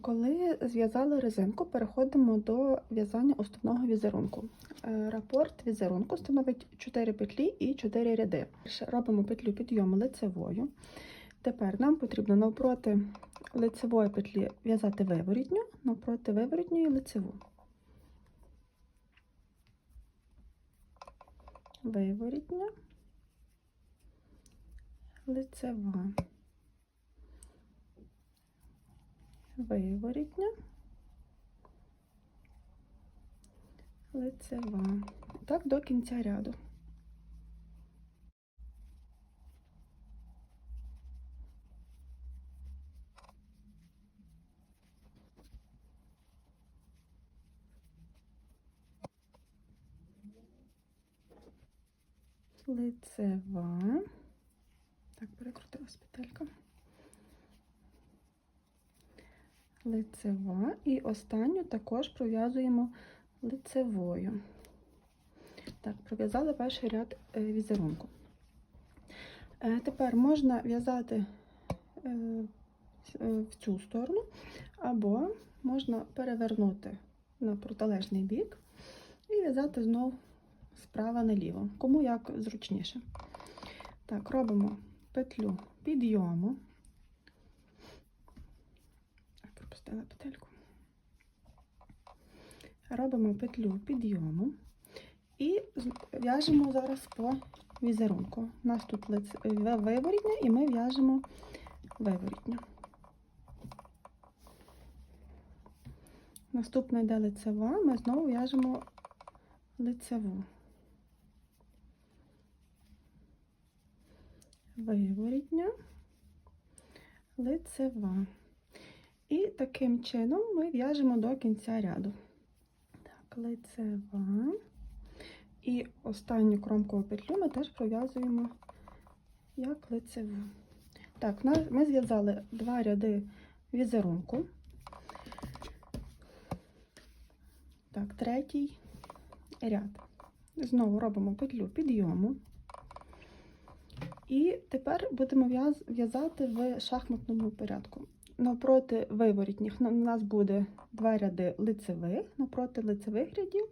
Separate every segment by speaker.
Speaker 1: Коли зв'язали резинку, переходимо до в'язання основного візерунку. Е, Рапорт візерунку становить 4 петлі і 4 ряди. Робимо петлю підйому лицевою. Тепер нам потрібно навпроти лицевої петлі в'язати виворітню, навпроти виворітньої лицеву. Виворітня, лицева. Виворітня, лицева. Так до кінця ряду. Лицева. Так, перекрутилась петелька. Лицева і останню також пров'язуємо лицевою. Так, пров'язали перший ряд е, візерунку. Е, Тепер можна в'язати е, в цю сторону, або можна перевернути на протилежний бік і в'язати знову справа наліво, кому як зручніше. Так, робимо петлю підйому. Пропустила петельку. Робимо петлю підйому і в'яжемо зараз по візерунку. У нас тут виворітня, і ми в'яжемо виворітню. Наступна йде лицева, ми знову в'яжемо лицеву. Виворітня, лицева. І таким чином ми в'яжемо до кінця ряду. Так, лицева. І останню кромкову петлю ми теж пров'язуємо як лицеву. Так, ми зв'язали два ряди візерунку. Так, третій ряд. Знову робимо петлю підйому. І тепер будемо в'язати в шахматному порядку. Навпроти виворітніх у нас буде два ряди лицевих, навпроти лицевих рядів,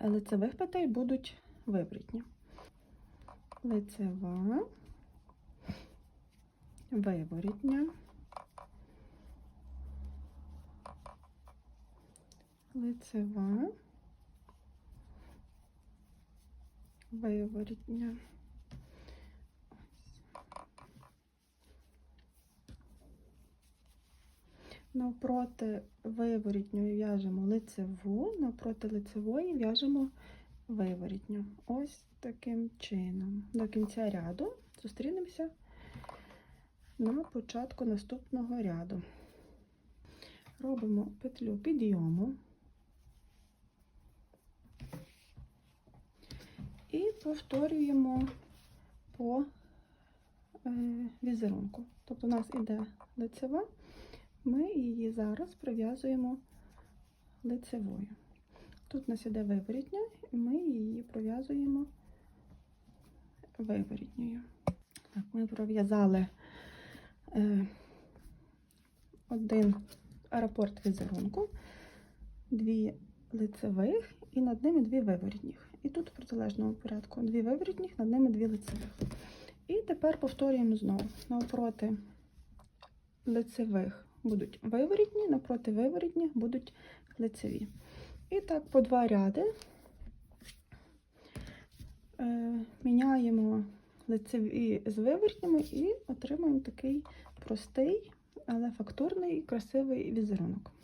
Speaker 1: лицевих петель будуть виворітні. Лицева, виворітня, лицева, виворітня. Навпроти виворітньої в'яжемо лицеву, навпроти лицевої в'яжемо виворітню. Ось таким чином. До кінця ряду зустрінемося на початку наступного ряду. Робимо петлю підйому і повторюємо по е, візерунку. Тобто у нас іде лицева ми її зараз пров'язуємо лицевою. Тут у нас іде виворітня, і ми її пров'язуємо виворітньою. Так, Ми пров'язали е, один рапорт візерунку, дві лицевих і над ними дві виворітніх. І тут в протилежному порядку дві виворітніх, над ними дві лицевих. І тепер повторюємо знову навпроти лицевих будуть виворітні, напроти виворітні будуть лицеві. І так, по два ряди е, міняємо лицеві з виворітніми і отримуємо такий простий, але фактурний і красивий візерунок.